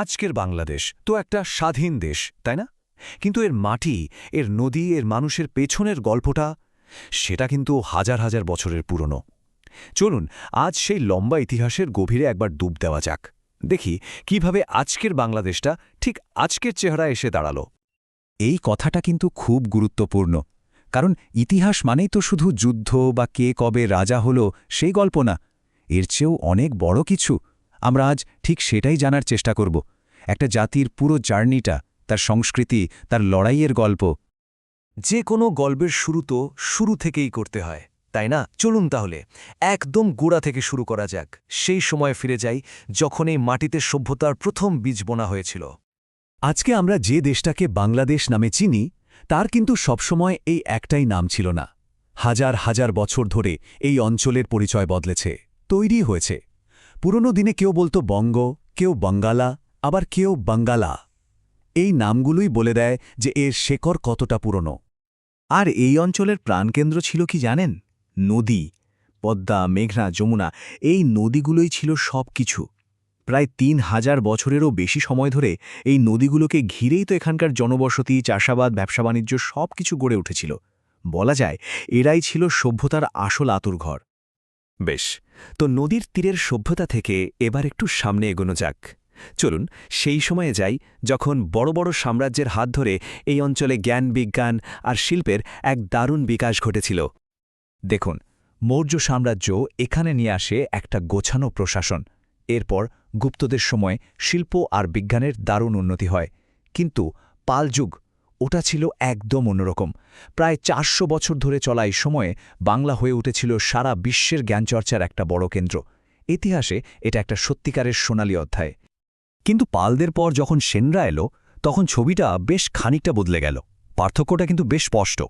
আজকের বাংলাদেশ তো একটা স্বাধীন দেশ, তাই না? কিন্তু এর মাটি, এর নদী, এর মানুষের পেছনের গল্পটা, সেটা কিন্তু হাজার হাজার বছরের পুরনো। চলুন, আজ সেই লম্বা ইতিহাসের গভীরে একবার ডুব দেওয়া যাক। দেখি কীভাবে আজকের বাংলাদেশটা ঠিক আজকের চেহারা এসে দাঁড়াল। এই কথাটা কিন্তু খুব গুরুত্বপূর্ণ, কারণ ইতিহাস মানেই তো শুধু যুদ্ধ বা কে কবে রাজা হল সেই গল্প না, এর চেয়েও অনেক বড় কিছু। আমরা আজ ঠিক সেটাই জানার চেষ্টা করব। একটা জাতির পুরো জার্নিটা, তার সংস্কৃতি, তার লড়াইয়ের গল্প। যে কোনো গল্পের শুরু তো শুরু থেকেই করতে হয়, তাই না? চলুন তাহলে, একদম গোড়া থেকে শুরু করা যাক। সেই সময় ফিরে যাই যখন এই মাটিতে সভ্যতার প্রথম বীজ বোনা হয়েছিল। আজকে আমরা যে দেশটাকে বাংলাদেশ নামে চিনি, তার কিন্তু সবসময় এই একটাই নাম ছিল না। হাজার হাজার বছর ধরে এই অঞ্চলের পরিচয় বদলেছে, তৈরি হয়েছে। পুরনো দিনে কেউ বলতো বঙ্গ, কেউ বঙ্গালা, আবার কেউ বাঙ্গালা। এই নামগুলোই বলে দেয় যে এর শেকড় কতটা পুরনো। আর এই অঞ্চলের প্রাণকেন্দ্র ছিল কি জানেন? নদী, পদ্মা, মেঘনা, যমুনা, এই নদীগুলোই ছিল সব কিছু প্রায় তিন হাজার বছরেরও বেশি সময় ধরে এই নদীগুলোকে ঘিরেই তো এখানকার জনবসতি, চাষাবাদ, ব্যবসা বাণিজ্য সব কিছু গড়ে উঠেছিল। বলা যায়, এরাই ছিল সভ্যতার আসল আতুরঘর বেশ তো নদীর তীরের সভ্যতা থেকে এবার একটু সামনে এগোনো যাক। চলুন, সেই সময়ে যাই যখন বড় বড় সাম্রাজ্যের হাত ধরে এই অঞ্চলে জ্ঞান, বিজ্ঞান আর শিল্পের এক দারুণ বিকাশ ঘটেছিল। দেখুন, মৌর্য সাম্রাজ্য এখানে নিয়ে আসে একটা গোছানো প্রশাসন। এরপর গুপ্তদের সময় শিল্প আর বিজ্ঞানের দারুণ উন্নতি হয়। কিন্তু পালযুগ ওটা ছিল একদম অন্যরকম। প্রায় চারশো বছর ধরে চলা এই সময়ে বাংলা হয়ে উঠেছিল সারা বিশ্বের জ্ঞানচর্চার একটা বড় কেন্দ্র। ইতিহাসে এটা একটা সত্যিকারের সোনালী অধ্যায়। কিন্তু পালদের পর যখন সেনরা এলো, তখন ছবিটা বেশ খানিকটা বদলে গেল। পার্থক্যটা কিন্তু বেশ স্পষ্ট।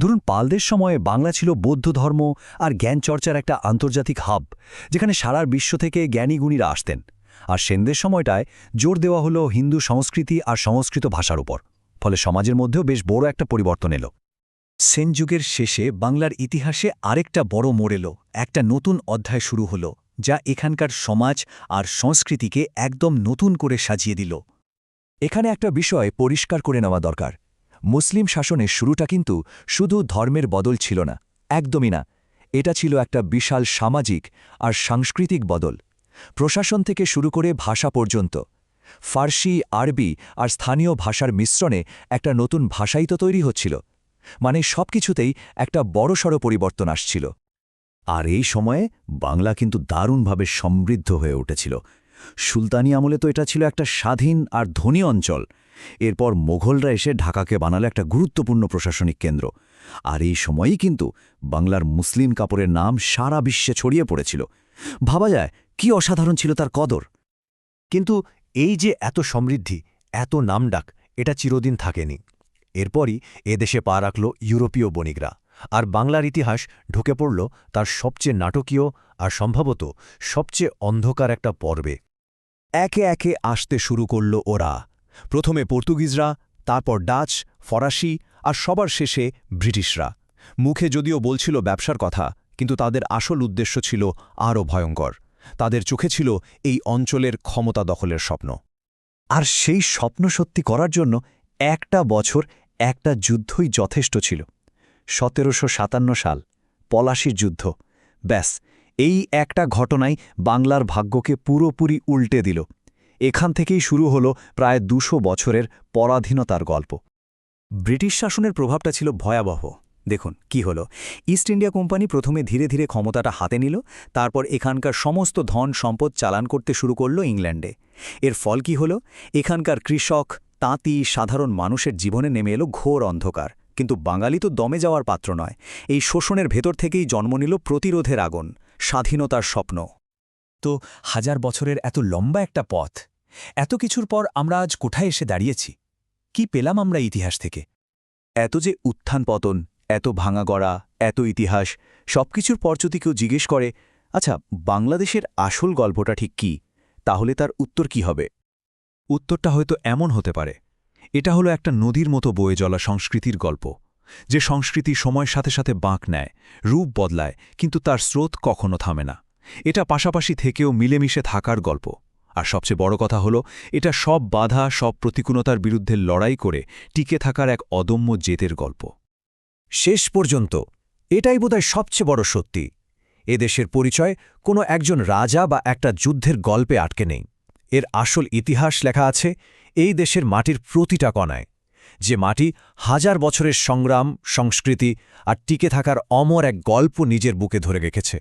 ধরুন পালদের সময়ে বাংলা ছিল বৌদ্ধ ধর্ম আর জ্ঞানচর্চার একটা আন্তর্জাতিক হাব, যেখানে সারা বিশ্ব থেকে জ্ঞানীগুণীরা আসতেন। আর সেনদের সময়টায় জোর দেওয়া হলো হিন্দু সংস্কৃতি আর সংস্কৃত ভাষার উপর। ফলে সমাজের মধ্যেও বেশ বড় একটা পরিবর্তন এলো। সেন যুগের শেষে বাংলার ইতিহাসে আরেকটা বড় মোড় এলো, একটা নতুন অধ্যায় শুরু হলো, যা এখানকার সমাজ আর সংস্কৃতিকে একদম নতুন করে সাজিয়ে দিল। এখানে একটা বিষয় পরিষ্কার করে নেওয়া দরকার। মুসলিম শাসনের শুরুটা কিন্তু শুধু ধর্মের বদল ছিল না, একদমই না। এটা ছিল একটা বিশাল সামাজিক আর সাংস্কৃতিক বদল। প্রশাসন থেকে শুরু করে ভাষা পর্যন্ত ফার্সি, আরবি আর স্থানীয় ভাষার মিশ্রণে একটা নতুন ভাষাই তো তৈরি হচ্ছিল। মানে সবকিছুতেই একটা বড়সড় পরিবর্তন আসছিল। আর এই সময়ে বাংলা কিন্তু দারুণভাবে সমৃদ্ধ হয়ে উঠেছিল। সুলতানি আমলে তো এটা ছিল একটা স্বাধীন আর ধনী অঞ্চল। এরপর মোঘলরা এসে ঢাকাকে বানালো একটা গুরুত্বপূর্ণ প্রশাসনিক কেন্দ্র। আর এই সময়ই কিন্তু বাংলার মুসলিম কাপড়ের নাম সারা বিশ্বে ছড়িয়ে পড়েছিল। ভাবা যায়, কি অসাধারণ ছিল তার কদর। কিন্তু এই যে এত সমৃদ্ধি, এত নামডাক, এটা চিরদিন থাকেনি। এরপরই এদেশে পা রাখল ইউরোপীয় বণিকরা আর বাংলার ইতিহাস ঢুকে পড়ল তার সবচেয়ে নাটকীয় আর সম্ভবত সবচেয়ে অন্ধকার একটা পর্বে। একে একে আসতে শুরু করল ওরা। প্রথমে পর্তুগিজরা, তারপর ডাচ, ফরাসি আর সবার শেষে ব্রিটিশরা। মুখে যদিও বলছিল ব্যবসার কথা, কিন্তু তাদের আসল উদ্দেশ্য ছিল আরও ভয়ঙ্কর। তাদের চোখে ছিল এই অঞ্চলের ক্ষমতা দখলের স্বপ্ন। আর সেই স্বপ্ন সত্যি করার জন্য একটা বছর একটা যুদ্ধই যথেষ্ট ছিল। সতেরোশো সাতান্ন সাল পলাশির যুদ্ধ। ব্যাস, এই একটা ঘটনাই বাংলার ভাগ্যকে পুরোপুরি উল্টে দিল। এখান থেকেই শুরু হলো প্রায় দুশো বছরের পরাধীনতার গল্প। ব্রিটিশ শাসনের প্রভাবটা ছিল ভয়াবহ। দেখুন, কি হলো? ইস্ট ইন্ডিয়া কোম্পানি প্রথমে ধীরে ধীরে ক্ষমতাটা হাতে নিল, তারপর এখানকার সমস্ত ধন সম্পদ চালান করতে শুরু করল ইংল্যান্ডে। এর ফল কি হলো? এখানকার কৃষক, তাঁতি, সাধারণ মানুষের জীবনে নেমে এলো ঘোর অন্ধকার। কিন্তু বাঙালি তো দমে যাওয়ার পাত্র নয়। এই শোষণের ভেতর থেকেই জন্ম নিল প্রতিরোধের আগুন, স্বাধীনতার স্বপ্ন। তো হাজার বছরের এত লম্বা একটা পথ, এত কিছুর পর আমরা আজ কোথায় এসে দাঁড়িয়েছি? কি পেলাম আমরা ইতিহাস থেকে? এত যে উত্থান পতন এত ভাঙা গড়া, এত ইতিহাস, সবকিছুর পর যদি কেউ জিজ্ঞেস করে আচ্ছা বাংলাদেশের আসল গল্পটা ঠিক কি? তাহলে তার উত্তর কি হবে? উত্তরটা হয়তো এমন হতে পারে। এটা হলো একটা নদীর মতো বয়ে চলা সংস্কৃতির গল্প, যে সংস্কৃতি সময়ের সাথে সাথে বাঁক নেয়, রূপ বদলায়, কিন্তু তার স্রোত কখনো থামে না। এটা পাশাপাশি থেকেও মিলেমিশে থাকার গল্প। আর সবচেয়ে বড় কথা হলো, এটা সব বাধা, সব প্রতিকূলতার বিরুদ্ধে লড়াই করে টিকে থাকার এক অদম্য জেতের গল্প। শেষ পর্যন্ত, এটাই বোধহয় সবচেয়ে বড় সত্যি। এদেশের পরিচয় কোনো একজন রাজা বা একটা যুদ্ধের গল্পে আটকে নেই। এর আসল ইতিহাস লেখা আছে এই দেশের মাটির প্রতিটা কণায়, যে মাটি হাজার বছরের সংগ্রাম, সংস্কৃতি আর টিকে থাকার অমর এক গল্প নিজের বুকে ধরে রেখেছে।